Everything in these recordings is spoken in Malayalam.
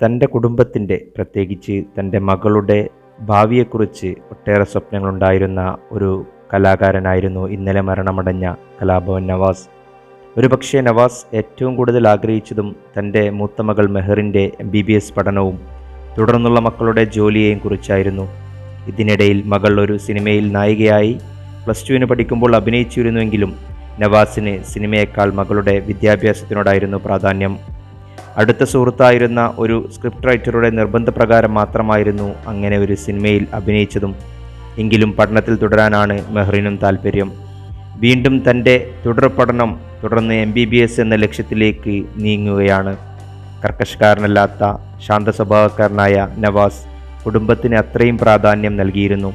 തന്റെ കുടുംബത്തിന്റെ പ്രത്യേകിച്ച് തന്റെ മകളുടെ ഭാവിയെക്കുറിച്ച് ഒട്ടേറെ സ്വപ്നങ്ങളുണ്ടായിരുന്ന ഒരു കലാകാരനായിരുന്നു ഇന്നലെ മരണമടഞ്ഞ കലാഭവൻ നവാസ്. ഒരുപക്ഷെ നവാസ് ഏറ്റവും കൂടുതൽ ആഗ്രഹിച്ചതും തന്റെ മൂത്ത മകൾ മെഹറിന്റെ എം ബി ബി എസ് പഠനവും തുടർന്നുള്ള മക്കളുടെ ജോലിയെയും കുറിച്ചായിരുന്നു. ഇതിനിടയിൽ മകൾ ഒരു സിനിമയിൽ നായികയായി പ്ലസ് ടുവിന് പഠിക്കുമ്പോൾ അഭിനയിച്ചിരുന്നുവെങ്കിലും നവാസിന് സിനിമയേക്കാൾ മകളുടെ വിദ്യാഭ്യാസത്തിനോടായിരുന്നു പ്രാധാന്യം. അടുത്ത സുഹൃത്തായിരുന്ന ഒരു സ്ക്രിപ്റ്റ് റൈറ്ററുടെ നിർബന്ധപ്രകാരം മാത്രമായിരുന്നു അങ്ങനെ ഒരു സിനിമയിൽ അഭിനയിച്ചതും. എങ്കിലും പഠനത്തിൽ തുടരാനാണ് മെഹ്റിനും താല്പര്യം. വീണ്ടും തന്റെ തുടർ പഠനം തുടർന്ന് എം ബി ബി എസ് എന്ന ലക്ഷ്യത്തിലേക്ക് നീങ്ങുകയാണ്. കർക്കശക്കാരനല്ലാത്ത ശാന്ത സ്വഭാവക്കാരനായ നവാസ് കുടുംബത്തിന് അത്രയും പ്രാധാന്യം നൽകിയിരുന്നു.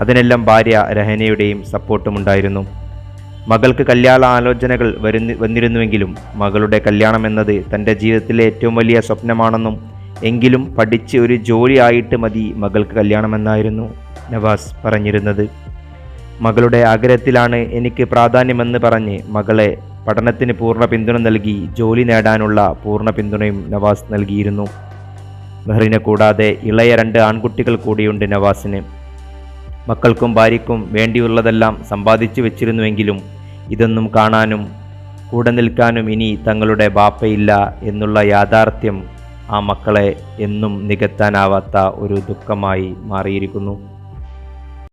അതിനെല്ലാം ഭാര്യ രഹനയുടെയും സപ്പോർട്ടും ഉണ്ടായിരുന്നു. മകൾക്ക് കല്യാണ ആലോചനകൾ വരുന്ന വന്നിരുന്നുവെങ്കിലും മകളുടെ കല്യാണം എന്നത് തന്റെ ജീവിതത്തിലെ ഏറ്റവും വലിയ സ്വപ്നമാണെന്നും എങ്കിലും പഠിച്ച് ഒരു ജോലി ആയിട്ട് മതി മകൾക്ക് കല്യാണമെന്നായിരുന്നു നവാസ് പറഞ്ഞിരുന്നത്. മകളുടെ ആഗ്രഹത്തിലാണ് എനിക്ക് പ്രാധാന്യമെന്ന് പറഞ്ഞ് മകളെ പഠനത്തിന് പൂർണ പിന്തുണ നൽകി ജോലി നേടാനുള്ള പൂർണ പിന്തുണയും നവാസ് നൽകിയിരുന്നു. മെഹറിനെ കൂടാതെ ഇളയ രണ്ട് ആൺകുട്ടികൾ കൂടിയുണ്ട് നവാസിന്. മക്കൾക്കും ഭാര്യയ്ക്കും വേണ്ടിയുള്ളതെല്ലാം സമ്പാദിച്ചു വെച്ചിരുന്നുവെങ്കിലും ഇതൊന്നും കാണാനും കൂടെ നിൽക്കാനും ഇനി തങ്ങളുടെ ബാപ്പയില്ല എന്നുള്ള യാഥാർത്ഥ്യം ആ മക്കളെ എന്നും നികത്താനാവാത്ത ഒരു ദുഃഖമായി മാറിയിരിക്കുന്നു.